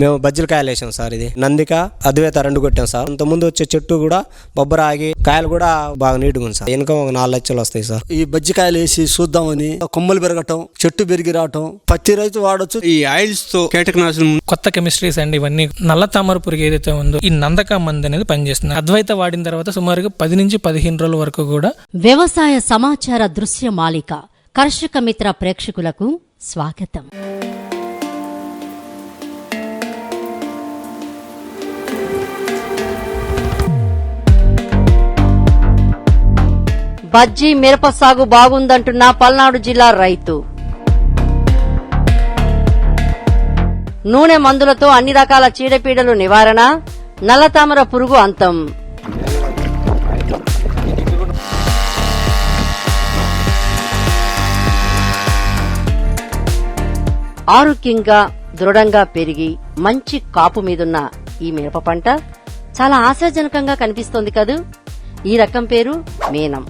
మేము బజ్జీల కాయలు వేసాం సార్ ఇది. నందిక అద్వైత రెండు కొట్టాం సార్. ఇంత ముందు వచ్చే చెట్టు కూడా బొబ్బర ఆగి కాయలు కూడా బాగా నీట్గా ఉంది సార్. ఇన్కమ్ ఒక నాలుగు లక్షలు వస్తాయి సార్. ఈ బజ్జికాయలు వేసి చూద్దామని కొమ్మలు పెరగటం చెట్టు పెరిగి రావటం పత్తి రైతు వాడొచ్చు. ఈ ఆయిల్స్తో కీటకనాశనం కొత్త కెమిస్ట్రీస్ అండి ఇవన్నీ నల్ల తామర పురుగు ఏదైతే ఉందో ఈ నందక మందు అనేది పనిచేస్తుంది. అద్వైత వాడిన తర్వాత సుమారుగా పది నుంచి పదిహేను రోజుల వరకు కూడా వ్యవసాయ సమాచార దృశ్య మాలిక కర్షక మిత్ర ప్రేక్షకులకు స్వాగతం. బజ్జీ మిరప సాగు బాగుందంటున్న పల్నాడు జిల్లా రైతు. నూనె మందులతో అన్ని రకాల చీడపీడలు నివారణ నల్లతామర పురుగు అంతం. ఆరోగ్యంగా దృఢంగా పెరిగి మంచి కాపు మీదున్న ఈ మిరప పంట చాలా ఆశాజనకంగా కనిపిస్తోంది కదూ? ఈ రకం పేరు మేనం.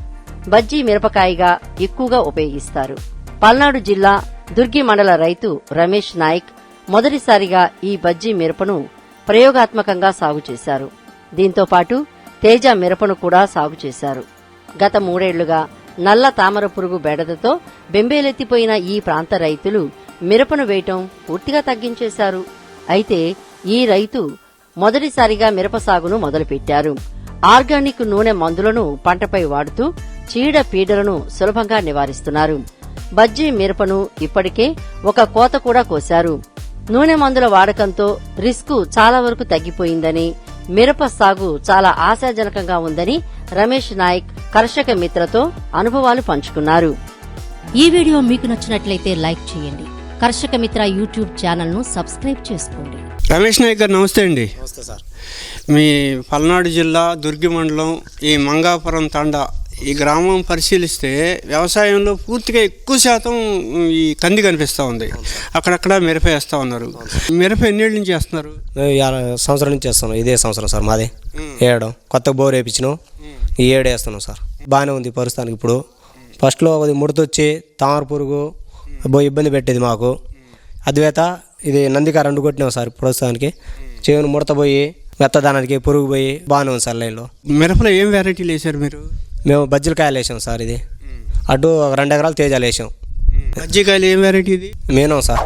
బజ్జీ మిరపకాయగా ఎక్కువగా ఉపయోగిస్తారు. పల్నాడు జిల్లా దుర్గి మండల రైతు రమేష్ నాయక్ మొదటిసారిగా ఈ బజ్జీ మిరపను ప్రయోగాత్మకంగా సాగు చేశారు. దీంతో పాటు తేజ మిరపను కూడా సాగు చేశారు. గత మూడేళ్ళుగా నల్ల తామర పురుగు బెడదతో బెంబేలెత్తిపోయిన ఈ ప్రాంత రైతులు మిరపను వేయటం పూర్తిగా తగ్గించేశారు. అయితే ఈ రైతు మొదటిసారిగా మిరప సాగును మొదలుపెట్టారు. ఆర్గానిక్ నూనె మందులను పంటపై వాడుతూ చీడ పీడలను సులభంగా నివారిస్తున్నారు. బజ్జీ మిరపను ఇప్పటికే ఒక కోత కూడా కోశారు. నూనె మందుల వాడకంతో రిస్కు చాలా వరకు తగ్గిపోయిందని మిరప సాగు చాలా ఆశాజనకంగా ఉందని రమేష్ నాయక్ కర్షక మిత్రతో అనుభవాలు పంచుకున్నారు. ఈ వీడియో మీకు నచ్చినట్లయితే లైక్ చేయండి. కర్షక మిత్ర యూట్యూబ్ ఛానల్ను సబ్స్క్రైబ్ చేసుకోండి. రమేష్ నాయక్ గారు నమస్తే అండి. నమస్తే సార్. మీ పల్నాడు జిల్లా దుర్గి మండలం ఈ మంగాపురం తండ ఈ గ్రామం పరిశీలిస్తే వ్యవసాయంలో పూర్తిగా ఎక్కువ శాతం ఈ కంది కనిపిస్తూ ఉంది. అక్కడక్కడ మిరప వేస్తూ ఉన్నారు. మిరప ఎన్నేళ్ళ నుంచి వేస్తున్నారు? సంవత్సరం నుంచి వేస్తున్నాం. ఇదే సంవత్సరం సార్ మాది. వేయడం కొత్త బోర్ వేయించినాం ఈ ఏడు వేస్తున్నాం సార్. బాగానే ఉంది ప్రస్తుతానికి ఇప్పుడు. ఫస్ట్లో అది ముడతొచ్చి తామర పురుగు బో ఇబ్బంది పెట్టేది మాకు. అద్వేత ఇది నందిక రెండు కొట్టినాం సార్ ప్రస్తుతానికి. చేను ముడత పోయి మెత్తదానానికి పురుగు పోయి బాగానే ఉంది సార్ లైన్లో. మిరపలో ఏం వెరైటీలు వేశారు మీరు? మేము బజ్జీల కాయలు వేసాం సార్ ఇది. అటు రెండు ఎకరాలు తేజాలు వేసాం. మజ్జికాయలు ఏం వెరైటీ ఇది? మేనం సార్.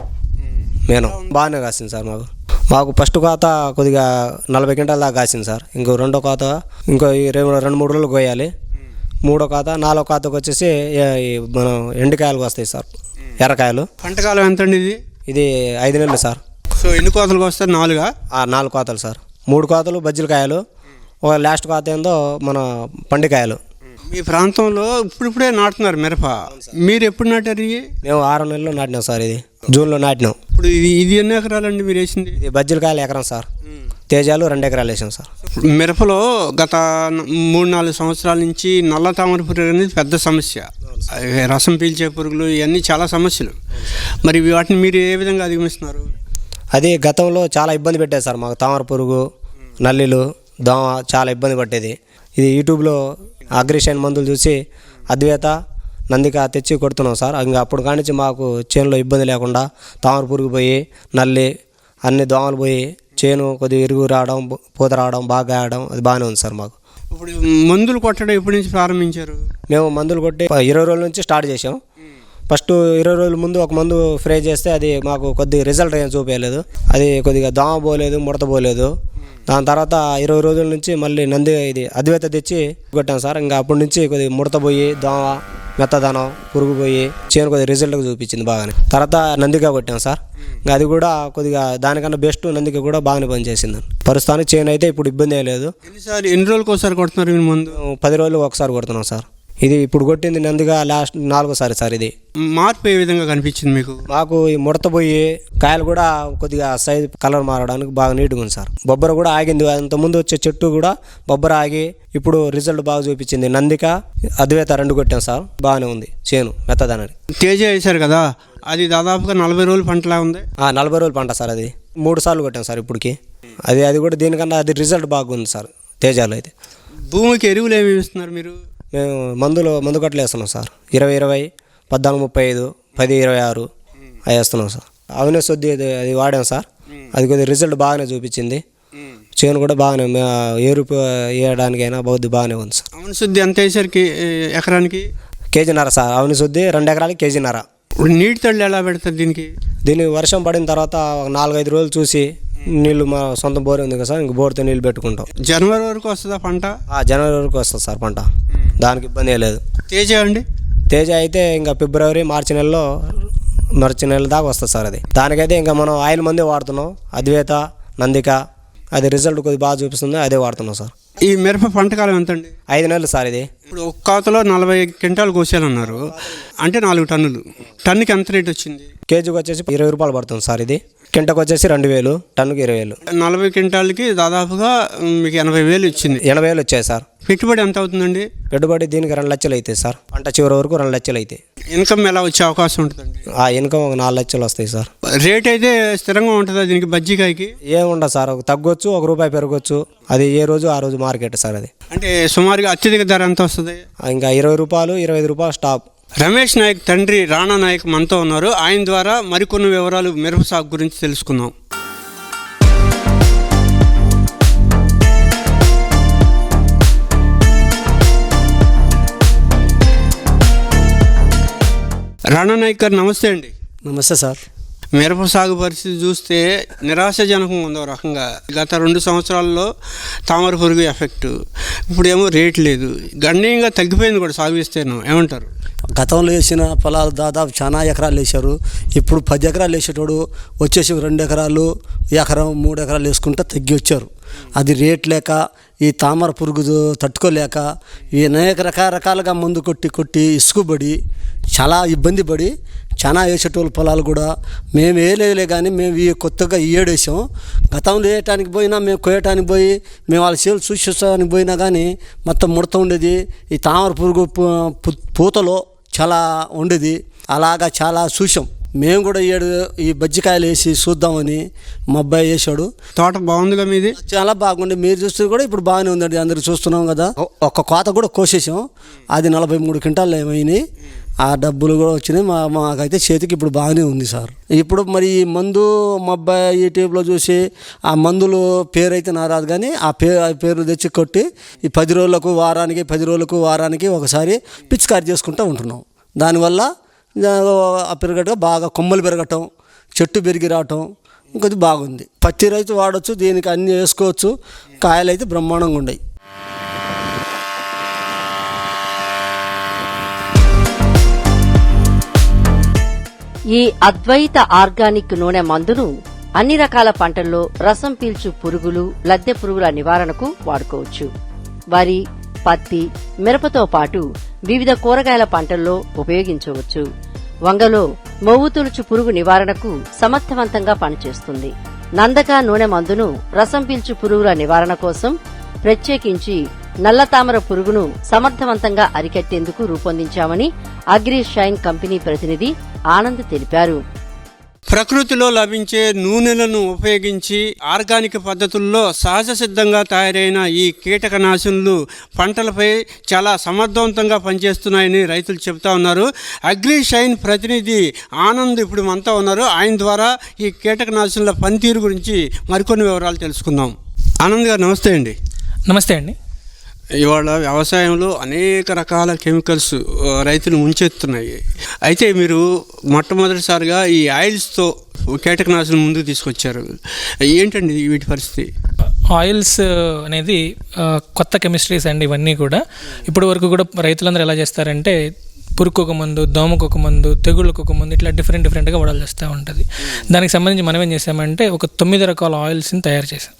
మేనం. బాగానే కాసింది సార్ మాకు. మాకు ఫస్ట్ కోత కొద్దిగా నలభై క్వింటాల దాకా కాసింది సార్. ఇంకో రెండో కోత ఇంకో ఈ రెండు మూడు రోజులు కోయాలి. మూడో కోత నాలుగో కోతకు వచ్చేసి మనం ఎండుకాయలు వస్తాయి సార్. ఎర్రకాయలు పంటకాలం ఎంత అండి ఇది? ఇది ఐదు నెలలు సార్. సో ఎన్ని కోతలకు వస్తారు? నాలుగా? నాలుగు కోతలు సార్. మూడు కోతలు బజ్జీల కాయలు. ఒక లాస్ట్ కోత ఏందో మన పండికాయలు మీ ప్రాంతంలో ఇప్పుడిప్పుడే నాటుతున్నారు మిరప. మీరు ఎప్పుడు నాటారు ఇవి మేము ఆరు నెలలు నాటినాం సార్ ఇది. జూన్లో నాటినాం. ఇప్పుడు ఇది ఇది ఎన్ని ఎకరాలండి మీరు వేసింది? ఇది బజ్జీల కాయలు ఎకరం సార్. తేజాలు రెండు ఎకరాలు వేసాం సార్. మిరపలో గత మూడు నాలుగు సంవత్సరాల నుంచి నల్ల తామర పురుగు అనేది పెద్ద సమస్య. రసం పీల్చే పురుగులు ఇవన్నీ చాలా సమస్యలు. మరి వాటిని మీరు ఏ విధంగా అధిగమిస్తున్నారు? అది గతంలో చాలా ఇబ్బంది పెట్టేది సార్ మాకు తామర పురుగు నల్లిలు దోమ చాలా ఇబ్బంది పట్టేది. ఇది యూట్యూబ్లో అగ్రిషన్ మందులు చూసి అద్వైత నందిక తెచ్చి కొడుతున్నాం సార్. ఇంకా అప్పుడు కానించి మాకు చేనులో ఇబ్బంది లేకుండా తామర పురుగు పోయి నల్లి అన్ని దోమలు పోయి చేను కొద్దిగా ఇరుగు రావడం పూత రావడం బాగా ఆడడం అది బాగానే ఉంది సార్ మాకు. ఇప్పుడు మందులు కొట్టడం ఎప్పటి నుంచి ప్రారంభించారు? మేము మందులు కొట్టి ఇరవై రోజుల నుంచి స్టార్ట్ చేసాం ఫస్ట్ ఇరవై రోజుల ముందు ఒక మందు స్ప్రే చేస్తే అది మాకు కొద్దిగా రిజల్ట్ ఏం చూపించలేదు. అది కొద్దిగా దోమ పోలేదు ముడత పోలేదు. దాని తర్వాత ఇరవై రోజుల నుంచి మళ్ళీ నంది ఇది అద్వైత తెచ్చి కొట్టాం సార్. ఇంకా అప్పటి నుంచి కొద్దిగా ముడత పోయి దోమ మెత్తదనం పురుగు పోయి చేను కొద్దిగా రిజల్ట్ చూపించింది బాగానే. తర్వాత నందిగా కొట్టాం సార్. ఇంకా అది కూడా కొద్దిగా దానికన్నా బెస్ట్ నందిక కూడా బాగానే పనిచేసింది. ప్రస్తుతానికి చేను అయితే ఇప్పుడు ఇబ్బంది లేదు. ఎన్ని రోజులకు ఒకసారి కొడుతున్నారు మందు? పది రోజులు ఒకసారి కొడుతున్నాం సార్. ఇది ఇప్పుడు కొట్టింది నందిగా లాస్ట్ నాలుగోసారి సార్ ఇది. మార్పు ఏ విధంగా కనిపించింది మీకు? మాకు ఈ ముడత పోయి కాయలు కూడా కొద్దిగా సైజ్ కలర్ మారడానికి బాగా నీట్గా ఉంది సార్. బొబ్బర కూడా ఆగింది. అంత ముందు వచ్చే చెట్టు కూడా బొబ్బర ఆగి ఇప్పుడు రిజల్ట్ బాగా చూపించింది. నందిక అద్వైత రెండు కొట్టాం సార్. బాగానే ఉంది. చేను మెత్తదనానికి తేజ వేశారు కదా. అది దాదాపుగా నలభై రోజుల పంటలా ఉంది? ఆ, నలభై రోజులు పంట సార్ అది. మూడు సార్లు కొట్టాం సార్ ఇప్పటికి. అది అది కూడా దీనికన్నా అది రిజల్ట్ బాగుంది సార్ తేజాలు అయితే. భూమికి ఎరువులు ఏమి ఇస్తున్నారు మీరు? మేము మందులు మందు కట్టలు వేస్తున్నాం సార్. ఇరవై ఇరవై పద్నాలుగు ముప్పై ఐదు పది ఇరవై ఆరు అవి వేస్తున్నాం సార్. అవినే సొద్ది అది వాడాం సార్. అది కొద్దిగా రిజల్ట్ బాగానే చూపించింది. చేను కూడా బాగానే ఏరుపు వేయడానికైనా బౌద్ధి బాగానే ఉంది సార్. అవును శుద్ధి ఎంత వేసరికి ఎకరానికి? కేజీన్నర సార్. అవును శుద్ధి రెండు ఎకరాలకి కేజీన్నర. ఇప్పుడు నీటి తళ్ళు ఎలా పెడతారు దీనికి? దీనికి వర్షం పడిన తర్వాత నాలుగైదు రోజులు చూసి నీళ్ళు మా సొంత బోర్ ఉంది కదా సార్ ఇంక బోర్తో నీళ్ళు పెట్టుకుంటాం. జనవరి వరకు వస్తుందా పంట? ఆ జనవరి వరకు వస్తుంది సార్ పంట. దానికి ఇబ్బంది లేదు. తేజ అండి? తేజ అయితే ఇంకా ఫిబ్రవరి మార్చి నెలలో మార్చి నెల దాకా వస్తుంది సార్ అది. దానికైతే ఇంకా మనం ఆయిల్ మందే వాడుతున్నాం. అద్వేత నందిక అది రిజల్ట్ కొద్దిగా బాగా చూపిస్తుంది అదే వాడుతున్నాం సార్. ఈ మిరప పంటకాలం ఎంత అండి ఐదు నెలలు సార్ ఇది. ఇప్పుడు ఒక్క కోతలో నలభై క్వింటాలు కోసానన్నారు అంటే నాలుగు టన్నులు. టన్నుకి ఎంత రేట్ వచ్చింది? కేజీకి వచ్చేసి ఇరవై రూపాయలు పడుతుంది సార్ ఇది. కింటకు వచ్చేసి రెండు వేలు టన్నుకి ఇరవై వేలు. నలభై క్వింటాలకి దాదాపుగా మీకు ఎనభై వేలు ఇచ్చింది. ఎనభై వేలు వచ్చాయి సార్. పెట్టుబడి ఎంత అవుతుందండి? పెట్టుబడి దీనికి రెండు లక్షలు అవుతాయి సార్. పంట చివరి వరకు రెండు లక్షలు అవుతాయి ఇన్కమ్ ఎలా వచ్చే అవకాశం ఉంటుందండి? ఆ ఇన్కమ్ ఒక నాలుగు లక్షలు వస్తాయి సార్. రేట్ అయితే స్థిరంగా ఉంటుందా దీనికి బజ్జికాయకి? ఏముండదు సార్ ఒక తగ్గొచ్చు ఒక రూపాయి పెరగొచ్చు. అది ఏ రోజు ఆ రోజు మార్కెట్ సార్ అది. అంటే సుమారుగా అత్యధిక ధర ఎంత వస్తుంది? ఇంకా ఇరవై రూపాయలు ఇరవై ఐదు రూపాయలు స్టాప్. రమేష్ నాయక్ తండ్రి రాణా నాయక్ మనతో ఉన్నారు. ఆయన ద్వారా మరికొన్ని వివరాలు మిరప సాగు గురించి తెలుసుకుందాం. రాణా నాయక్ గారు నమస్తే అండి. నమస్తే సార్. మిరప సాగు పరిస్థితి చూస్తే నిరాశజనకంగా ఉంది రకంగా. గత రెండు సంవత్సరాల్లో తామర పురుగు ఎఫెక్ట్. ఇప్పుడేమో రేట్ లేదు. గణనీయంగా తగ్గిపోయింది కూడా సాగు విస్తీర్ణం. ఏమంటారు? గతంలో వేసిన పొలాలు దాదాపు చాలా ఎకరాలు వేశారు. ఇప్పుడు పది ఎకరాలు వేసేటోడు వచ్చేసి రెండు ఎకరాలు ఎకరం మూడు ఎకరాలు వేసుకుంటే తగ్గి వచ్చారు. అది రేట్ లేక ఈ తామర పురుగు తట్టుకోలేక ఈ అనేక రకరకాలుగా మందు కొట్టి కొట్టి ఇసుకుబడి చాలా ఇబ్బంది పడి చాలా వేసేటోళ్ళ పొలాలు కూడా మేము వేయలేదులే కానీ మేము ఈ కొత్తగా ఏడేసాం ఏడు వేసాం. గతంలో వేయటానికి పోయినా మేము కోయటానికి పోయి మేము వాళ్ళ చేలు చూసేటానికి పోయినా కానీ మొత్తం ముడత ఉండేది. ఈ తామర పురుగు పూతలో చాలా ఉండేది. అలాగా చాలా చూసాం మేము కూడా ఈ ఏడు ఈ బజ్జికాయలు వేసి చూద్దామని మా అబ్బాయి వేసాడు తోట బాగుందిగా మీది? చాలా బాగుంది. మీరు చూస్తే కూడా ఇప్పుడు బాగానే ఉందండి. అందరికి చూస్తున్నాం కదా. ఒ- ఒక్క కోత కూడా కోసేసాం. అది నలభై మూడు క్వింటాలు ఏమైనాయి. ఆ డబ్బులు కూడా వచ్చినాయి. మా మాకైతే చేతికి ఇప్పుడు బాగానే ఉంది సార్. ఇప్పుడు మరి ఈ మందు మా అబ్బాయి యూట్యూబ్లో చూసి ఆ మందులు పేరు అయితే నా రాదు కానీ ఆ పేరు ఆ పేరు తెచ్చి కొట్టి ఈ పది రోజులకు వారానికి పది రోజులకు వారానికి ఒకసారి పిచికారి చేసుకుంటూ ఉంటున్నాం. దానివల్ల పెరగటం బాగా కొమ్మలు పెరగటం చెట్టు పెరిగి రావటం ఇంకొద్ది బాగుంది. పచ్చి రైతు వాడచ్చు దీనికి అన్ని వేసుకోవచ్చు కాయలు అయితే బ్రహ్మాండంగా ఉన్నాయి ఈ అద్వైత ఆర్గానిక్ నూనె మందును అన్ని రకాల పంటల్లో రసం పీల్చు పురుగులు లద్దె పురుగుల నివారణకు వాడుకోవచ్చు. వరి పత్తి మిరపతో పాటు వివిధ కూరగాయల పంటల్లో ఉపయోగించవచ్చు. వంగలో మొవ్వు తొలుచు పురుగు నివారణకు సమర్థవంతంగా పనిచేస్తుంది. నందక నూనె మందును రసం పీల్చు పురుగుల నివారణ కోసం ప్రత్యేకించి నల్ల తామర పురుగును సమర్థవంతంగా అరికట్టేందుకు రూపొందించామని అగ్రి షైన్ కంపెనీ ప్రతినిధి ఆనంద్ తెలిపారు. ప్రకృతిలో లభించే నూనెలను ఉపయోగించి ఆర్గానిక్ పద్ధతుల్లో సహజ సిద్ధంగా తయారైన ఈ కీటకనాశనులు పంటలపై చాలా సమర్థవంతంగా పనిచేస్తున్నాయని రైతులు చెబుతా ఉన్నారు. అగ్రి షైన్ ప్రతినిధి ఆనంద్ ఇప్పుడు మనతో ఉన్నారు. ఆయన ద్వారా ఈ కీటకనాశనుల పనితీరు గురించి మరికొన్ని వివరాలు తెలుసుకుందాం. ఆనంద్ గారు నమస్తే అండి. నమస్తే అండి. ఇవాళ వ్యవసాయంలో అనేక రకాల కెమికల్స్ రైతులు ముంచెత్తున్నాయి. అయితే మీరు మొట్టమొదటిసారిగా ఈ ఆయిల్స్తో కీటకనాశనం ముందుకు తీసుకొచ్చారు. ఏంటండి వీటి పరిస్థితి? ఆయిల్స్ అనేది కొత్త కెమిస్ట్రీస్ అండి ఇవన్నీ కూడా. ఇప్పటి వరకు కూడా రైతులందరూ ఎలా చేస్తారంటే పురుకు ఒక మందు దోమకు ఒక మందు తెగుళ్ళకు ఒక మందు ఇట్లా డిఫరెంట్ డిఫరెంట్గా వాడాల్సి వస్తూ ఉంటుంది. దానికి సంబంధించి మనం ఏం చేసామంటే ఒక తొమ్మిది రకాల ఆయిల్స్ని తయారు చేసాం.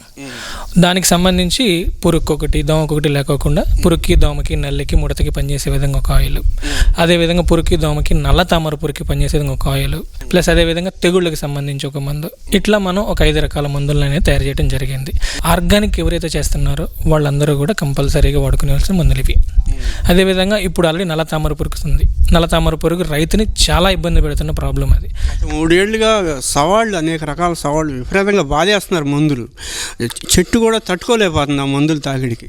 దానికి సంబంధించి పురుక్కు ఒకటి దోమకు ఒకటి లేకోకుండా పురుక్కి దోమకి నల్లికి ముడతకి పనిచేసే విధంగా ఒక ఆయిల్. అదేవిధంగా పురుక్కి దోమకి నల్ల తామర పురుక్కి పనిచేసే విధంగా ఒక ఆయిల్. ప్లస్ అదేవిధంగా తెగుళ్ళకి సంబంధించి ఒక మందు. ఇట్లా మనం ఒక ఐదు రకాల మందులను అనేది తయారు చేయడం జరిగింది. ఆర్గానిక్ ఎవరైతే చేస్తున్నారో వాళ్ళందరూ కూడా కంపల్సరీగా వాడుకునేవలసిన మందులు ఇవి. అదేవిధంగా ఇప్పుడు ఆల్రెడీ నల్ల తామర పురుగు ఉంది నల్ల పురుగు రైతుని చాలా ఇబ్బంది పెడుతున్న ప్రాబ్లం అది. మూడేళ్ళుగా సవాళ్ళు అనేక రకాల సవాళ్ళు విపరీతంగా బాధేస్తున్నారు మందులు. చెట్టు కూడా తట్టుకోలేకపోతుంది ఆ మందులు తాకిడికి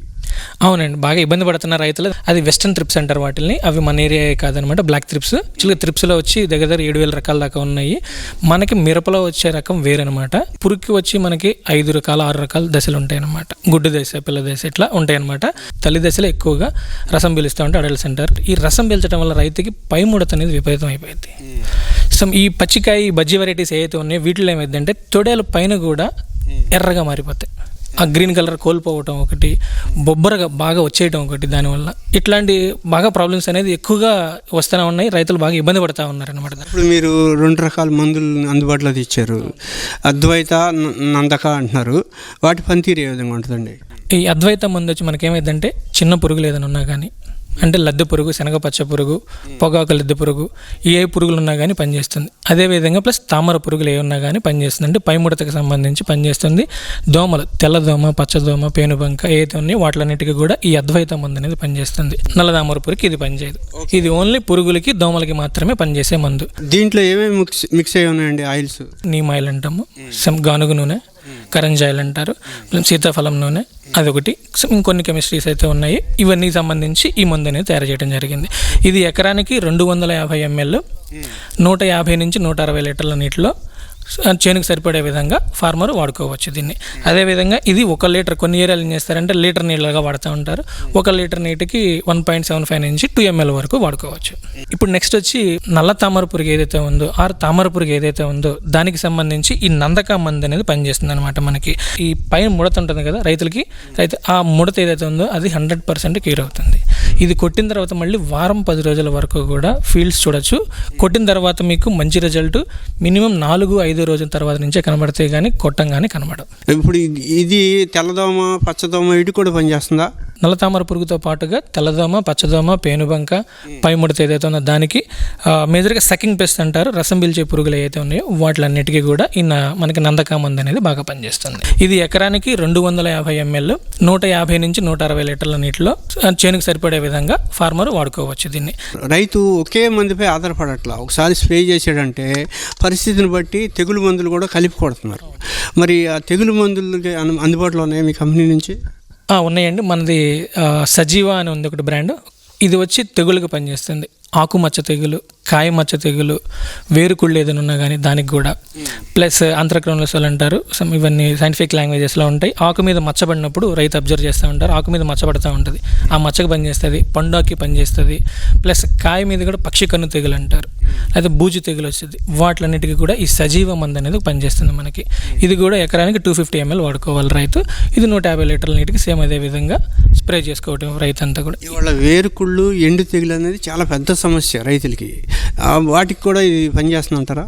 అవునండి బాగా ఇబ్బంది పడుతున్న రైతులు. అది వెస్టర్న్ త్రిప్స్ అంటారు వాటిని అవి మన ఏరియా కాదనమాట బ్లాక్ త్రిప్స్ యాక్చువల్గా త్రిప్స్లో వచ్చి దగ్గర దగ్గర ఏడు వేల రకాల దాకా ఉన్నాయి. మనకి మిరపలో వచ్చే రకం వేరనమాట పురుగుకి వచ్చి మనకి ఐదు రకాల ఆరు రకాల దశలు ఉంటాయి అనమాట గుడ్డు దశ పిల్ల దశ ఇట్లా ఉంటాయి అనమాట తల్లి దశలో ఎక్కువగా రసం పీలుస్తూ ఉంటే అడల్ట్స్ అంటారు. ఈ రసం పీల్చడం వల్ల రైతుకి పై ముడత అనేది విపరీతం అయిపోయింది. సో ఈ పచ్చికాయ బజ్జీ వెరైటీస్ ఏవైతే ఉన్నాయో వీటిలో ఏమైందంటే తొడేల పైన కూడా ఎర్రగా మారిపోతాయి. ఆ గ్రీన్ కలర్ కోల్పోవటం ఒకటి బొబ్బరగా బాగా వచ్చేయటం ఒకటి దానివల్ల ఇట్లాంటి బాగా ప్రాబ్లమ్స్ అనేది ఎక్కువగా వస్తూనే ఉన్నాయి. రైతులు బాగా ఇబ్బంది పడుతూ ఉన్నారు అనమాట ఇప్పుడు మీరు రెండు రకాల మందులు అందుబాటులో తెచ్చారు. అద్వైత నందక అంటున్నారు. వాటి పనితీరు ఏ విధంగా ఉంటుందండి? ఈ అద్వైత మందు వచ్చి మనకేమైందంటే చిన్న పురుగులు ఏదైనా ఉన్నా కానీ అంటే లద్దె పురుగు శనగ పచ్చ పురుగు పొగాకు లద్దె పురుగు ఏ పురుగులు ఉన్నా కానీ పనిచేస్తుంది. అదేవిధంగా ప్లస్ తామర పురుగులు ఏ ఉన్నా కానీ పనిచేస్తుంది. అంటే పై ముడతకు సంబంధించి పనిచేస్తుంది. దోమలు తెల్లదోమ పచ్చదోమ పేనుబంక ఏదైతే ఉన్నాయో వాటిలన్నిటికీ కూడా ఈ అద్వైత మందు అనేది పనిచేస్తుంది. నల్లదామర పురుగుకి ఇది పనిచేయదు. ఇది ఓన్లీ పురుగులకి దోమలకి మాత్రమే పనిచేసే మందు. దీంట్లో ఏమేమి మిక్స్ మిక్స్ అయి ఉన్నాయండి ఆయిల్స్? నీమ్ ఆయిల్ అంటాము. గానుగు నూనె కరంజాయిల్ అంటారు సీతాఫలం నూనె అదొకటి. ఇంకొన్ని కెమిస్ట్రీస్ అయితే ఉన్నాయి. ఇవన్నీ సంబంధించి ఈ మందు అనేది తయారు చేయడం జరిగింది. ఇది ఎకరానికి రెండు వందల యాభై ఎంఎల్. నూట యాభై నుంచి నూట అరవై లీటర్ల నీటిలో చేనుకు సరిపడే విధంగా ఫార్మర్ వాడుకోవచ్చు దీన్ని. అదేవిధంగా ఇది ఒక లీటర్ కొన్ని ఏరియాలు ఏం చేస్తారంటే లీటర్ నీళ్ళగా వాడుతూ ఉంటారు. ఒక లీటర్ నీటికి వన్ పాయింట్ సెవెన్ ఫైవ్ నుంచి టూ ఎంఎల్ వరకు వాడుకోవచ్చు. ఇప్పుడు నెక్స్ట్ వచ్చి నల్ల తామర పురుగు ఏదైతే ఉందో ఆర్ తామర పురుగు ఏదైతే ఉందో దానికి సంబంధించి ఈ నందక మందు అనేది పనిచేస్తుంది అనమాట మనకి. ఈ పైన ముడత ఉంటుంది కదా రైతులకి రైతు ఆ ముడత ఏదైతే ఉందో అది హండ్రెడ్ పర్సెంట్ క్యూర్ అవుతుంది. ఇది కొట్టిన తర్వాత మళ్ళీ వారం పది రోజుల వరకు కూడా ఫీల్డ్స్ చూడొచ్చు. కొట్టిన తర్వాత మీకు మంచి రిజల్ట్ మినిమం నాలుగు ఐదు రోజుల తర్వాత నుంచే కనబడతాయి కానీ కొట్టంగానే కనబడవు. ఇప్పుడు ఇది- తెల్లదోమ పచ్చదోమ ఇటు కూడా పనిచేస్తుందా? నల్ల తామర పురుగుతో పాటుగా తెల్లదోమ పచ్చదోమ పేనుబంక పై ముడత ఏదైతే ఉందో దానికి మేజర్గా సకింగ్ పెస్ట్ అంటారు రసం పీల్చే పురుగులు ఏవైతే ఉన్నాయో వాటిలన్నిటికీ కూడా ఈ మనకి నందకా మందు అనేది బాగా పనిచేస్తుంది. ఇది ఎకరానికి రెండు వందల యాభై ఎంఎల్ నూట యాభై నుంచి నూట అరవై లీటర్ల నీటిలో చేనుకు సరిపడే విధంగా ఫార్మర్ వాడుకోవచ్చు దీన్ని. రైతు ఒకే మందుపై ఆధారపడట్లా. ఒకసారి స్ప్రే చేసాడంటే పరిస్థితిని బట్టి తెగులు మందులు కూడా కలిపి కొడుతున్నారు. మరి ఆ తెగులు మందులకి అను- అందుబాటులో ఉన్నాయి మీ కంపెనీ నుంచి? ఉన్నాయండి. మనది సజీవ అని ఉంది ఒకటి బ్రాండ్. ఇది వచ్చి తెగులుకి పనిచేస్తుంది. ఆకుమచ్చ తెగులు కాయ మచ్చ తెగులు వేరుకుళ్ళు ఏదైనా ఉన్నా కానీ దానికి కూడా. ప్లస్ అంతరక్రమలసలు అంటారు. సమ్ ఇవన్నీ సైంటిఫిక్ లాంగ్వేజెస్లో ఉంటాయి. ఆకు మీద మచ్చబడినప్పుడు రైతు అబ్జర్వ్ చేస్తూ ఉంటారు. ఆకు మీద మచ్చబడుతూ ఉంటుంది. ఆ మచ్చకు పనిచేస్తుంది పండుకి పనిచేస్తుంది. ప్లస్ కాయ మీద కూడా పక్షి కన్ను తెగులు అంటారు. అయితే బూజు తెగులు వచ్చింది వాటిలన్నిటికీ కూడా ఈ సజీవ మందు అనేది పనిచేస్తుంది మనకి. ఇది కూడా ఎకరానికి టూ ఫిఫ్టీ ఎంఎల్ వాడుకోవాలి రైతు. ఇది నూట యాభై లీటర్ల నీటికి సేమ్ అదే విధంగా స్ప్రే చేసుకోవటం రైతు అంతా కూడా. ఇవాళ వేరుకుళ్ళు ఎండు తెగులు అనేది చాలా పెద్ద సమస్య రైతులకి. వాటికి కూడా ఇది పనిచేస్తుందంటారా?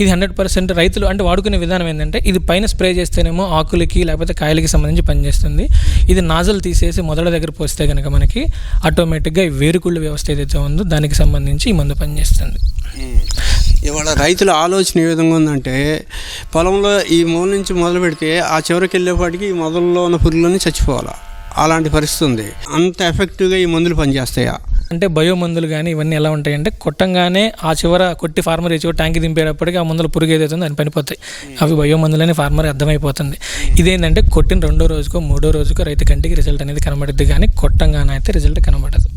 ఇది హండ్రెడ్ పర్సెంట్ రైతులు అంటే వాడుకునే విధానం ఏంటంటే ఇది పైన స్ప్రే చేస్తేనేమో ఆకులకి లేకపోతే కాయలకి సంబంధించి పనిచేస్తుంది. ఇది నాజల్ తీసేసి మొదల దగ్గర పోస్తే కనుక మనకి ఆటోమేటిక్గా ఈ వేరుకుళ్ళు వ్యవస్థ ఏదైతే ఉందో దానికి సంబంధించి ఈ మందు పనిచేస్తుంది. ఇవాళ రైతుల ఆలోచన ఏ విధంగా ఉందంటే పొలంలో ఈ మూల నుంచి మొదలు పెడితే ఆ చివరికి వెళ్ళేపాటికి ఈ మొదల్లో ఉన్న పురుగులన్నీ చచ్చిపోవాలి? అలాంటి పరిస్థితి ఉంది. అంత ఎఫెక్టివ్గా ఈ మందులు పనిచేస్తాయా? అంటే బయో మందులు కానీ ఇవన్నీ ఎలా ఉంటాయంటే కొట్టంగానే ఆ చివర కొట్టి ఫార్మర్ ఈ చివర ట్యాంక్ దింపేటప్పటికి ఆ మందుల పురుగు ఏదైతే అని పనిపోతాయి అవి బయో మందులని ఫార్మర్ అర్థమైపోతుంది. ఇదేంటంటే కొట్టిన రెండో రోజుకో మూడో రోజుకో రైతు కంటికి రిజల్ట్ అనేది కనబడుద్ది కానీ కొట్టంగానే అయితే రిజల్ట్ కనబడదు.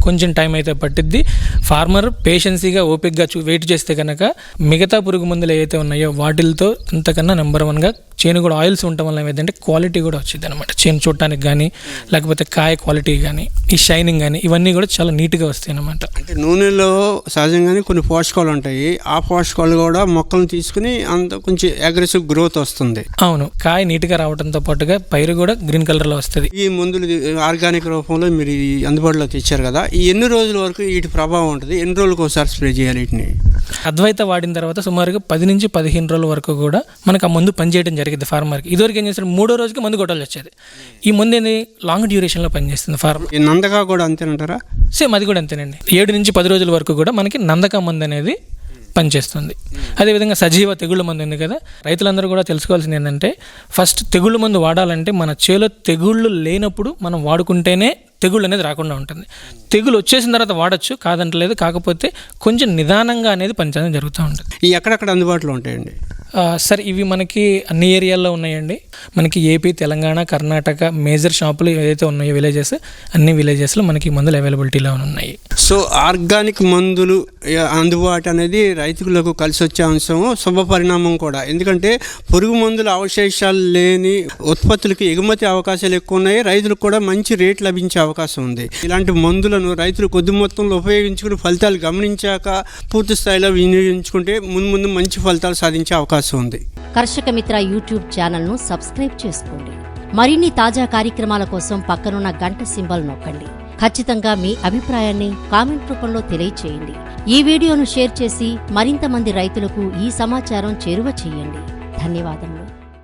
కొంచెం టైం అయితే పట్టిద్ది. ఫార్మర్ పేషెన్సీగా ఓపిక్గా చూ వెయిట్ చేస్తే కనుక మిగతా పురుగు మందులు ఏవైతే ఉన్నాయో వాటిలతో అంతకన్నా నెంబర్ వన్గా చేను కూడా ఆయిల్స్ ఉండటం వల్ల ఏమైందంటే క్వాలిటీ కూడా వచ్చింది అనమాట చేను చూడటానికి కానీ లేకపోతే కాయ క్వాలిటీ కానీ ఈ షైనింగ్ కానీ ఇవన్నీ కూడా చాలా నీట్గా వస్తాయి అనమాట అంటే నూనెలో సహజంగానే కొన్ని పోషకాలు ఉంటాయి. ఆ పోషకాలు కూడా మొక్కలను తీసుకుని అంత కొంచెం అగ్రెసివ్ గ్రోత్ వస్తుంది. అవును. కాయ నీట్గా రావడంతో పాటుగా పైరు కూడా గ్రీన్ కలర్లో వస్తుంది. ఈ మందులు ఆర్గానిక్ రూపంలో మీరు అందుబాటులో తెచ్చారు కదా ఎన్ని రోజుల వరకు వీటి ప్రభావం ఉంటుంది? ఎన్ని రోజులకు ఒకసారి స్ప్రే చేయాలి వీటిని? అద్వైత వాడిన తర్వాత సుమారుగా పది నుంచి పదిహేను రోజుల వరకు కూడా మనకు ఆ మందు పనిచేయడం జరిగింది ఫార్మర్కి. ఇదివరకు ఏం చేస్తారు మూడో రోజుకి మందు కొట్టాల్సి వచ్చేది. ఈ మందు ఏంది? లాంగ్ డ్యూరేషన్లో పనిచేస్తుంది ఫార్మర్. ఈ నందగా కూడా అంతేనంటారా? సేమ్ అది కూడా అంతేనండి. ఏడు నుంచి పది రోజుల వరకు కూడా మనకి నందక మందు అనేది పనిచేస్తుంది. అదేవిధంగా సజీవ తెగుళ్ళ మందు ఉంది కదా? రైతులందరూ కూడా తెలుసుకోవాల్సింది ఏంటంటే ఫస్ట్ తెగుళ్ళ మందు వాడాలంటే మన చేలో తెగుళ్ళు లేనప్పుడు మనం వాడుకుంటేనే తెగుళ్ళు అనేది రాకుండా ఉంటుంది. తెగులు వచ్చేసిన తర్వాత వాడచ్చు కాదంటలేదు. కాకపోతే కొంచెం నిదానంగా అనేది పనిచేయడం జరుగుతూ ఉంటుంది. ఈ ఎక్కడెక్కడ అందుబాటులో ఉంటాయండి? సార్ ఇవి మనకి అన్ని ఏరియాల్లో ఉన్నాయండి. మనకి ఏపీ తెలంగాణ కర్ణాటక మేజర్ షాపులు ఏదైతే ఉన్నాయో విలేజెస్ అన్ని విలేజెస్లో మనకి మందులు అవైలబిలిటీలో ఉన్నాయి. సో ఆర్గానిక్ మందులు అందుబాటు అనేది రైతులకు కలిసి వచ్చే అంశం శుభ పరిణామం కూడా. ఎందుకంటే పురుగు మందుల అవశేషాలు లేని ఉత్పత్తులకి ఎగుమతి అవకాశాలు ఎక్కువ ఉన్నాయి. రైతులకు కూడా మంచి రేట్ లభించే అవకాశం ఉంది. ఇలాంటి మందులను రైతులు కొద్ది మొత్తంలో ఉపయోగించుకుని ఫలితాలు గమనించాక పూర్తి స్థాయిలో వినియోగించుకుంటే ముందు ముందు మంచి ఫలితాలు సాధించే అవకాశం ఉంది. కర్షక మిత్ర యూట్యూబ్ ఛానల్ను సబ్స్క్రైబ్ చేసుకోండి. మరిన్ని తాజా కార్యక్రమాల కోసం పక్కనున్న గంట సింబల్ నొక్కండి. ఖచ్చితంగా మీ అభిప్రాయాన్ని కామెంట్ రూపంలో తెలియచేయండి. ఈ వీడియోను షేర్ చేసి మరింత మంది రైతులకు ఈ సమాచారం చేరువ చేయండి. ధన్యవాదములు.